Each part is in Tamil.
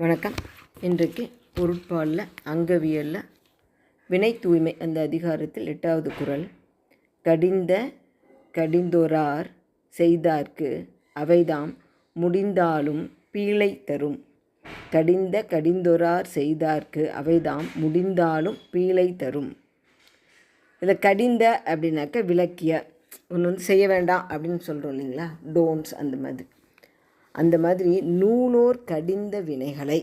வணக்கம். இன்றைக்கு பொருட்பாலில் அங்கவியலில் வினை தூய்மை அந்த அதிகாரத்தில் எட்டாவது குரல். கடிந்த கடிந்தொரார் செய்தார்க்கு அவைதாம் முடிந்தாலும் பீழை தரும். கடிந்த கடிந்தொரார் செய்தார்க்கு அவைதாம் முடிந்தாலும் பீழை தரும். இதில் கடிந்த அப்படின்னாக்க விளக்கிய ஒன்று வந்து செய்ய வேண்டாம் அப்படின்னு சொல்கிறோம் இல்லைங்களா? டோன்ஸ் அந்த மாதிரி. அந்த மாதிரி நூலோர் கடிந்த வினைகளை.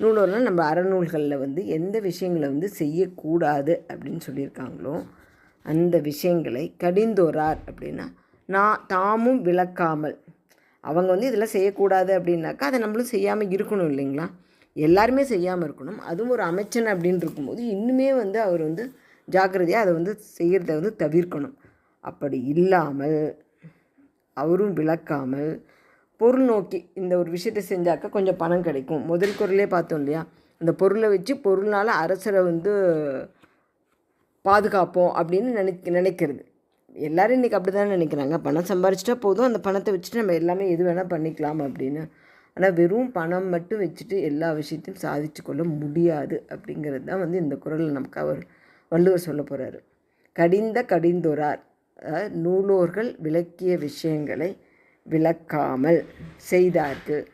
நூலோர்னால் நம்ம அறநூல்களில் வந்து எந்த விஷயங்களை வந்து செய்யக்கூடாது அப்படின்னு சொல்லியிருக்காங்களோ அந்த விஷயங்களை கடிந்தோரார் அப்படின்னா நான் தாமும் விளக்காமல். அவங்க வந்து இதெல்லாம் செய்யக்கூடாது அப்படின்னாக்கா அதை நம்மளும் செய்யாமல் இருக்கணும் இல்லைங்களா? எல்லாருமே செய்யாமல் இருக்கணும். அதுவும் ஒரு அமைச்சன் அப்படின்னு இருக்கும்போது இன்னுமே வந்து அவர் வந்து ஜாக்கிரதையாக அதை வந்து செய்கிறத வந்து தவிர்க்கணும். அப்படி இல்லாமல் அவரும் விளக்காமல் பொருள் நோக்கி இந்த ஒரு விஷயத்தை செஞ்சாக்க கொஞ்சம் பணம் கிடைக்கும். முதல் குரலே பார்த்தோம் இல்லையா? அந்த பொருளை வச்சு பொருள்னால் அரசரை வந்து பாதுகாப்போம் அப்படின்னு நினை நினைக்கிறது. எல்லோரும் இன்றைக்கி அப்படி தான் நினைக்கிறாங்க? பணம் சம்பாரிச்சிட்டா போதும். அந்த பணத்தை வச்சுட்டு நம்ம எல்லாமே எது வேணால் பண்ணிக்கலாம் அப்படின்னு. ஆனால் வெறும் பணம் மட்டும் வச்சுட்டு எல்லா விஷயத்தையும் சாதிச்சு கொள்ள முடியாது அப்படிங்கிறது தான் வந்து இந்த குரலில் நமக்கு அவர் வள்ளுவர் சொல்ல போகிறாரு கடிந்த கடிந்தொரார். அதாவது நூலோர்கள் விளக்கிய விஷயங்களை விளக்காமல் செய்தார்கள்.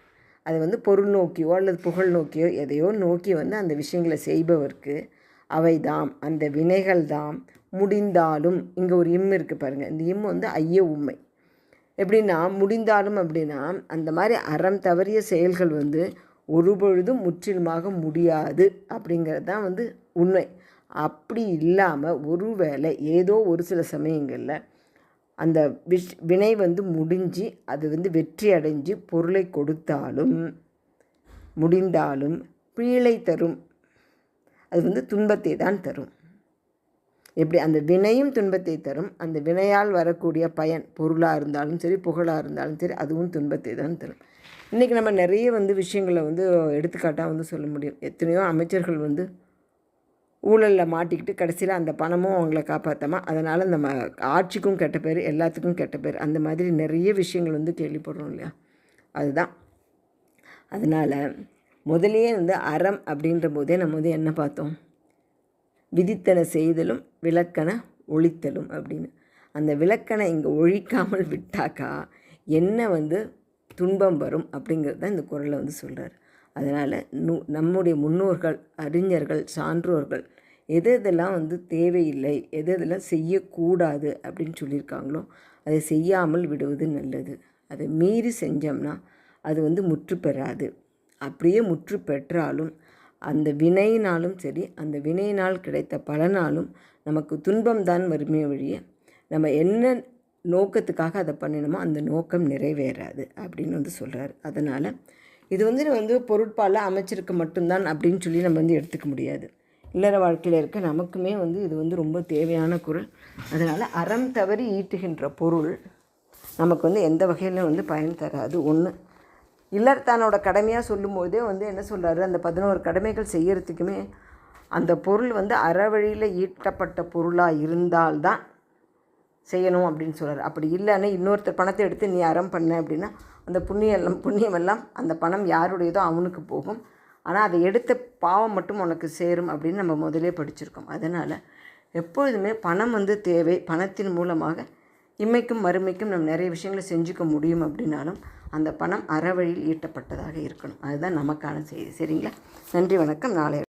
அது வந்து பொருள் நோக்கியோ அல்லது புகழ் நோக்கியோ எதையோ நோக்கி வந்து அந்த விஷயங்களை செய்பவர்க்கு அவைதாம். அந்த வினைகள் தாம் முடிந்தாலும் இங்கே ஒரு இம் இருக்குது பாருங்கள் இந்த இம் வந்து ஐய உண்மை எப்படின்னா முடிந்தாலும் அப்படின்னா அந்த மாதிரி அறம் தவறிய செயல்கள் வந்து ஒரு பொழுதும் முற்றிலுமாக முடியாது அப்படிங்கிறது தான் வந்து உண்மை. அப்படி இல்லாமல் ஒருவேளை ஏதோ ஒரு சில சமயங்களில் அந்த விஷ் வினை வந்து முடிஞ்சு அது வந்து வெற்றி அடைஞ்சு பொருளை கொடுத்தாலும் முடிந்தாலும் பீழை தரும். அது வந்து துன்பத்தை தான் தரும். எப்படி? அந்த வினையும் துன்பத்தை தரும். அந்த வினையால் வரக்கூடிய பயன் பொருளாக இருந்தாலும் சரி புகழாக இருந்தாலும் சரி அதுவும் துன்பத்தை தான் தரும். இன்றைக்கி நம்ம நிறைய வந்து விஷயங்களை வந்து எடுத்துக்காட்டாக வந்து சொல்ல முடியும். எத்தனையோ அமைச்சர்கள் வந்து ஊழலில் மாட்டிக்கிட்டு கடைசியில் அந்த பணமும் அவங்கள காப்பாற்றமா அதனால் நம்ம ஆட்சிக்கும் கெட்ட பேர் எல்லாத்துக்கும் கெட்ட பேர் அந்த மாதிரி நிறைய விஷயங்கள் வந்து கேள்விப்படுறோம் இல்லையா? அதுதான். அதனால் முதலே வந்து அறம் அப்படின்ற போதே நம்ம வந்து என்ன பார்த்தோம்? விதித்தன செய்தலும் விளக்கண ஒழித்தலும் அப்படின்னு. அந்த விளக்கணை இங்கே ஒழிக்காமல் விட்டாக்கா என்ன வந்து துன்பம் வரும் அப்படிங்கிறது தான் இந்த குரலை வந்து சொல்கிறார் அதனால் நு நம்முடைய முன்னோர்கள் அறிஞர்கள் சான்றோர்கள் எது எதெல்லாம் வந்து தேவையில்லை எது எதெல்லாம் செய்யக்கூடாது அப்படின்னு சொல்லியிருக்காங்களோ அதை செய்யாமல் விடுவது நல்லது. அதை மீறி செஞ்சோம்னா அது வந்து முற்று பெறாது. அப்படியே முற்று பெற்றாலும் அந்த வினையினாலும் சரி அந்த வினையினால் கிடைத்த பலனாலும் நமக்கு துன்பம் தான் வருமே வழிய நம்ம என்ன நோக்கத்துக்காக அதை பண்ணினோமோ அந்த நோக்கம் நிறைவேறாது அப்படின்னு வந்து சொல்கிறார் அதனால் இது வந்து வந்து பொருட்பாலில் அமைச்சிருக்க மட்டும்தான் அப்படின்னு சொல்லி நம்ம வந்து எடுத்துக்க முடியாது. இல்லற வாழ்க்கையில் இருக்க நமக்குமே வந்து இது வந்து ரொம்ப தேவையான குரல். அதனால் அறம் தவறி ஈட்டுகின்ற பொருள் நமக்கு வந்து எந்த வகையில் வந்து பயன் தராது. ஒன்று இல்லறத்தானோட கடமையாக சொல்லும்போதே வந்து என்ன சொல்கிறாரு அந்த பதினோரு கடமைகள் செய்யறதுக்குமே அந்த பொருள் வந்து அறவழியில் ஈட்டப்பட்ட பொருளாக இருந்தால்தான் செய்யணும் அப்படின்னு சொல்கிறார் அப்படி இல்லைன்னா இன்னொருத்தர் பணத்தை எடுத்து நீ அறம் பண்ண அப்படின்னா அந்த புண்ணியம் எல்லாம் புண்ணியம் எல்லாம் அந்த பணம் யாருடையதோ அவனுக்கு போகும். ஆனால் அதை எடுத்த பாவம் மட்டும் உனக்கு சேரும் அப்படின்னு நம்ம முதலே படிச்சிருக்கோம். அதனால் எப்பொழுதுமே பணம் வந்து தேவை. பணத்தின் மூலமாக இம்மைக்கும் மறுமைக்கும் நம்ம நிறைய விஷயங்களை செஞ்சுக்க முடியும் அப்படின்னாலும் அந்த பணம் அறவழியில் ஈட்டப்பட்டதாக இருக்கணும். அதுதான் நமக்கான செய்தி. சரிங்களா? நன்றி வணக்கம். நாளை